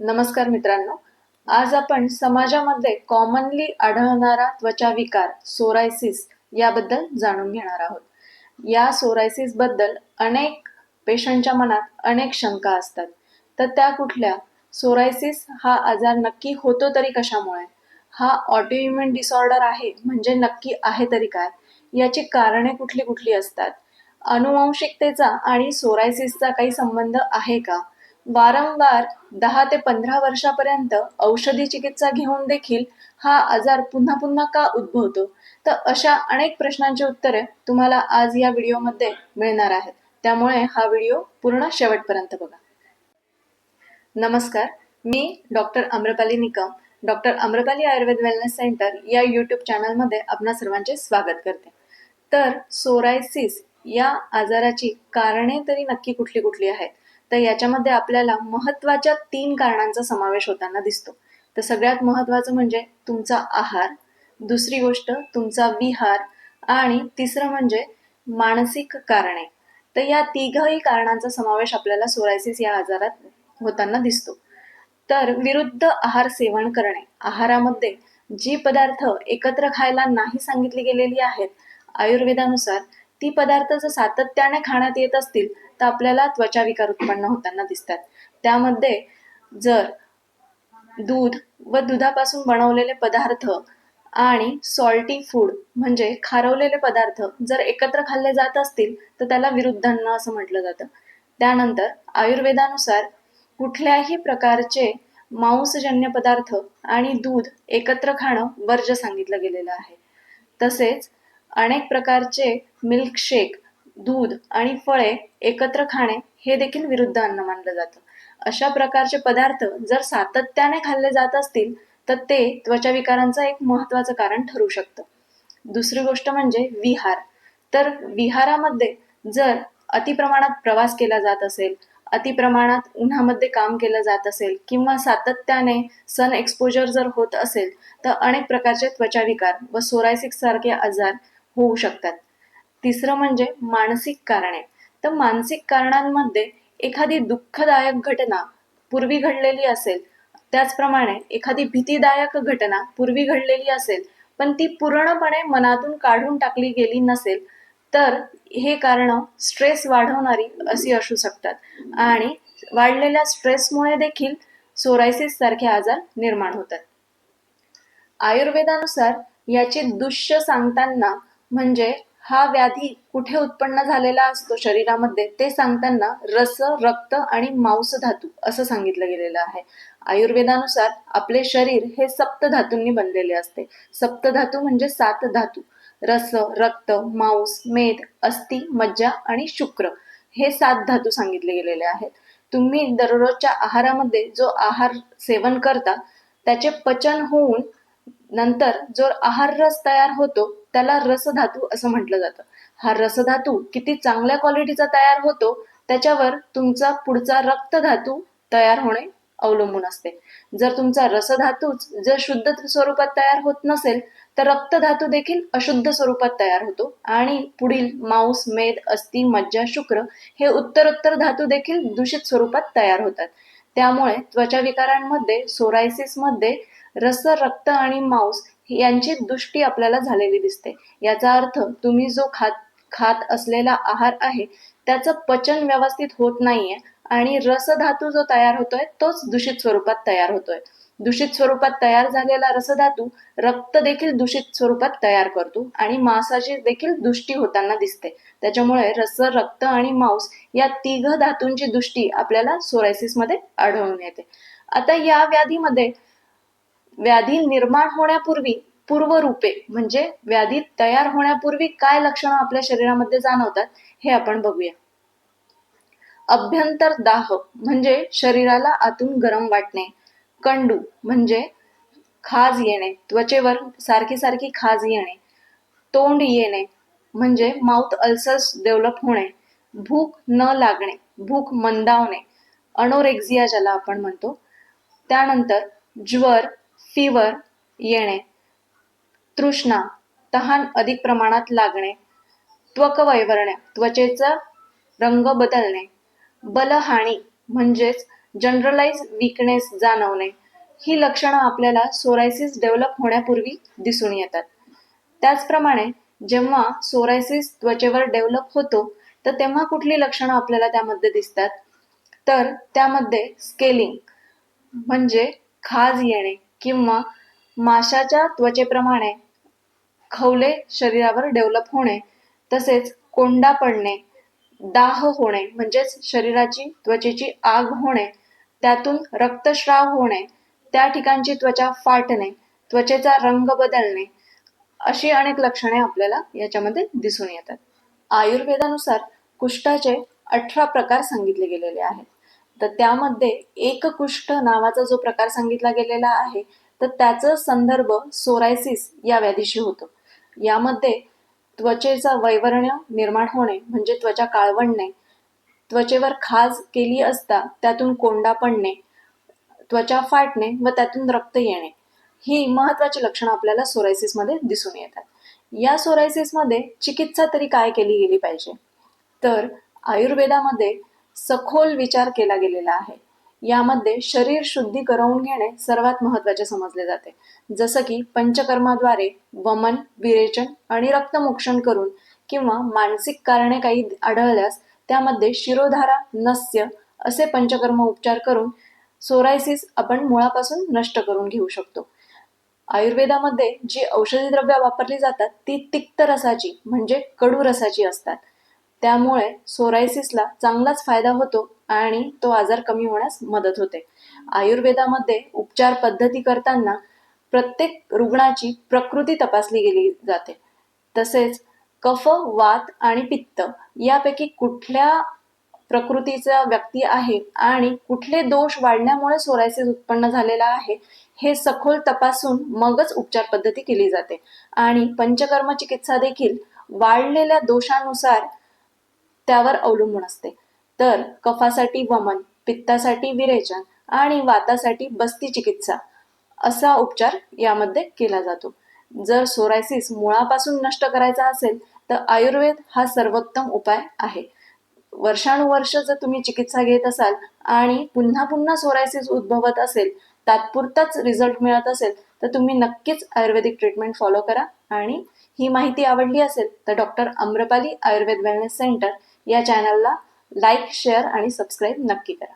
नमस्कार मित्रांनो. आज आपण समाजामध्ये कॉमनली आढळणारा त्वचा विकार सोरायसिस याबद्दल जाणून घेणार आहोत. या सोरायसिसबद्दल अनेक पेशंटच्या मनात अनेक शंका असतात. तर त्या कुठल्या? सोरायसिस हा आजार नक्की होतो तरी कशामुळे? हा ऑटोइम्युन डिसऑर्डर आहे म्हणजे नक्की आहे तरी काय? याची कारणे कुठली कुठली असतात? अनुवंशिकतेचा आणि सोरायसिसचा काही संबंध आहे का? वारंवार दहा ते पंधरा वर्षापर्यंत औषधी चिकित्सा घेऊन देखील हा आजार पुन्हा पुन्हा का उद्भवतो? तर अशा अनेक प्रश्नांची उत्तरे तुम्हाला आज या व्हिडिओमध्ये मिळणार आहेत. त्यामुळे हा व्हिडिओ पूर्ण शेवटपर्यंत बघा. नमस्कार मी doctor Amrapali Nikam. Doctor Amrapali Ayurved wellness centre या यूट्यूब चॅनलमध्ये आपणा सर्वांचे स्वागत करते. तर सोरायसिस या आजाराची कारणे तरी नक्की कुठली कुठली आहेत? तर याच्यामध्ये आपल्याला महत्त्वाच्या तीन कारणांचा समावेश होताना दिसतो. तर सगळ्यात महत्वाचं म्हणजे तुमचा आहार दुसरी गोष्ट तुमचा विहार आणि तिसरं म्हणजे मानसिक कारणे. तर या तिघही कारणांचा समावेश आपल्याला सोरायसिस या आजारात होताना दिसतो. तर विरुद्ध आहार सेवन करणे. आहारामध्ये जी पदार्थ एकत्र खायला नाही सांगितली गेलेली आहेत आयुर्वेदानुसार ती पदार्थ जर सातत्याने खाण्यात येत असतील तर आपल्याला त्वचा विकार उत्पन्न होताना दिसतात. त्यामध्ये जर दूध व दुधापासून बनवलेले पदार्थ आणि सॉल्टी फूड म्हणजे खारवलेले पदार्थ जर एकत्र खाल्ले जात असतील तर त्याला विरुद्धान्न असं म्हटलं जातं. त्यानंतर आयुर्वेदानुसार कुठल्याही प्रकारचे मांसजन्य पदार्थ आणि दूध एकत्र खाणं वर्ज्य सांगितलं गेलेलं आहे. तसेच अनेक प्रकारचे मिल्कशेक दूध आणि फळे एकत्र खाणे हे देखील विरुद्ध अन्न मानलं जातं. अशा प्रकारचे पदार्थ जर सातत्याने खाल्ले जात असतील तर ते त्वचा विकारांचं एक महत्वाचं कारण ठरू शकतं. दुसरी गोष्ट म्हणजे विहार. तर विहारामध्ये जर अतिप्रमाणात प्रवास केला जात असेल अतिप्रमाणात उन्हामध्ये काम केलं जात असेल किंवा सातत्याने सन एक्सपोजर जर होत असेल तर अनेक प्रकारचे त्वचा विकार व सोरायसिक सारखे आजार होऊ शकतात. तिसरं म्हणजे मानसिक कारणे. तर मानसिक कारणांमध्ये एखादी दुःखदायक घटना पूर्वी घडलेली असेल त्याचप्रमाणे एखादी भीतीदायक घटना पूर्वी घडलेली असेल पण ती पूर्णपणे मनातून काढून टाकली गेली नसेल तर हे कारण स्ट्रेस वाढवणारी अशी असू शकतात. आणि वाढलेल्या स्ट्रेसमुळे देखील सोरायसिस सारखे आजार निर्माण होतात. आयुर्वेदानुसार याचे दुष्य सांगताना म्हणजे हा व्याधी कुठे उत्पन्न झालेला असतो शरीरामध्ये ते सांगताना रस रक्त आणि मांस धातू असं सांगितलं गेलेलं आहे. आयुर्वेदानुसार आपले शरीर हे सप्त धातूंनी बनलेले असते. सप्त धातू म्हणजे सात धातू. रस रक्त मांस मेद अस्थि मज्जा आणि शुक्र हे सात धातू सांगितले गेलेले आहेत. तुम्ही दररोजच्या आहारामध्ये जो आहार सेवन करता त्याचे पचन होऊन नंतर जो आहार रस तयार होतो त्याला रसधातू असं म्हटलं जातं. हा रसधातू किती चांगल्या क्वालिटीचा तयार होतो त्याच्यावर तुमचा पुढचा रक्तधातू तयार होणे अवलंबून असते. जर तुमचा रसधातूच जर शुद्ध स्वरूपात तयार होत नसेल तर रक्तधातू देखील अशुद्ध स्वरूपात तयार होतो. आणि पुढील मांस मेद अस्थि मज्जा शुक्र हे उत्तरोत्तर धातू देखील दूषित स्वरूपात तयार होतात. त्यामुळे त्वचा विकारांमध्ये सोरायसिसमध्ये रस रक्त आणि मांस यांची दृष्टी आपल्याला झालेली दिसते. याचा अर्थ तुम्ही जो खात खात असलेला आहार आहे त्याचं पचन व्यवस्थित होत नाहीये आणि रसधातू जो तयार होतोय तोच दूषित स्वरूपात तयार होतोय. दूषित स्वरूपात तयार झालेला रसधातू रक्त देखील दूषित स्वरूपात तयार करतो आणि मांसाची देखील दृष्टी होताना दिसते. त्याच्यामुळे रस रक्त आणि मांस या तिघ धातूंची दृष्टी आपल्याला सोरायसिसमध्ये आढळून येते. आता या व्याधीमध्ये व्याधी निर्माण होण्यापूर्वी पूर्वरूपे म्हणजे व्याधी तयार होण्यापूर्वी काय लक्षणं आपल्या शरीरामध्ये जाणवतात हे आपण बघूया. अभ्यंतर दाह म्हणजे शरीराला आतून गरम वाटणे. कंडू म्हणजे खाज येणे त्वचेवर सारखी सारखी खाज येणे. तोंड येणे म्हणजे माउथ अल्सर्स डेव्हलप होणे. भूक न लागणे भूक मंदावणे. अनोरेक्झिया ज्याला आपण म्हणतो. त्यानंतर ज्वर फीवर येणे तृष्णा तहान अधिक प्रमाणात लागणे त्वक वैवरणे त्वचेचा रंग बदलणे बलहानी म्हणजेच जनरलाइज विकनेस जाणवणे ही लक्षणं आपल्याला सोरायसिस डेव्हलप होण्यापूर्वी दिसून येतात. त्याचप्रमाणे जेव्हा सोरायसिस त्वचेवर डेव्हलप होतो तर तेव्हा कुठली लक्षणं आपल्याला त्यामध्ये दिसतात? तर त्यामध्ये स्केलिंग म्हणजे खाज येणे किंवा माशाच्या त्वचेप्रमाणे खवले शरीरावर डेव्हलप होणे तसेच कोंडा पडणे दाह होणे म्हणजेच शरीराची त्वचेची आग होणे त्यातून रक्तस्राव होणे त्या ठिकाणची त्वचा फाटणे त्वचेचा रंग बदलणे अशी अनेक लक्षणे आपल्याला याच्यामध्ये दिसून येतात. आयुर्वेदानुसार कुष्ठाचे अठरा प्रकार सांगितले गेलेले आहेत. तर त्यामध्ये एक कुष्ठ नावाचा जो प्रकार सांगितला गेलेला आहे तर त्याचा संदर्भ सोरायसिस या व्याधीशी होतो. यामध्ये त्वचेचा वैवर्ण्य निर्माण होणे म्हणजे त्वचा काळवणणे त्वचेवर खाज केली असता त्यातून कोंडा पडणे त्वचा फाटणे व त्यातून रक्त येणे ही महत्वाची लक्षणं आपल्याला सोरायसिसमध्ये दिसून येतात. या सोरायसिसमध्ये चिकित्सा तरी काय केली गेली पाहिजे? तर आयुर्वेदामध्ये सखोल विचार केला गेलेला आहे. यामध्ये शरीर शुद्धी करवून घेणे सर्वात महत्त्वाचे समजले जाते. जसं की पंचकर्माद्वारे वमन विरेचन आणि रक्तमोक्षण करून किंवा मानसिक कारणे काही आढळल्यास त्यामध्ये शिरोधारा नस्य असे पंचकर्म उपचार करून सोरायसिस आपण मुळापासून नष्ट करून घेऊ शकतो. आयुर्वेदामध्ये जी औषधी द्रव्य वापरली जातात ती तिक्त रसाची म्हणजे कडू रसाची असतात. त्यामुळे सोरायसिसला चांगलाच फायदा होतो आणि तो आजार कमी होण्यास मदत होते. आयुर्वेदामध्ये उपचार पद्धती करताना प्रत्येक रुग्णाची प्रकृती तपासली गेली जाते. तसेच कफ वात आणि पित्त यापैकी कुठल्या प्रकृतीचा व्यक्ती आहे आणि कुठले दोष वाढल्यामुळे सोरायसिस उत्पन्न झालेला आहे हे सखोल तपासून मगच उपचार पद्धती केली जाते. आणि पंचकर्म चिकित्सा देखील वाढलेल्या दोषानुसार त्यावर अवलंबून असते. तर कफासाठी वमन पित्तासाठी विरेचन आणि वातासाठी बस्ती चिकित्सा असा उपचार यामध्ये केला जातो. जर सोरायसिस मुळापासून नष्ट करायचा असेल तर आयुर्वेद हा सर्वोत्तम उपाय आहे. वर्षानुवर्ष जर तुम्ही चिकित्सा घेत असाल आणि पुन्हा पुन्हा सोरायसिस उद्भवत असेल तात्पुरताच रिझल्ट मिळत असेल तर तुम्ही नक्कीच आयुर्वेदिक ट्रीटमेंट फॉलो करा. आणि ही माहिती आवडली असेल तर doctor Amrapali Ayurved wellness centre या चॅनलला लाईक शेअर आणि सबस्क्राईब नक्की करा.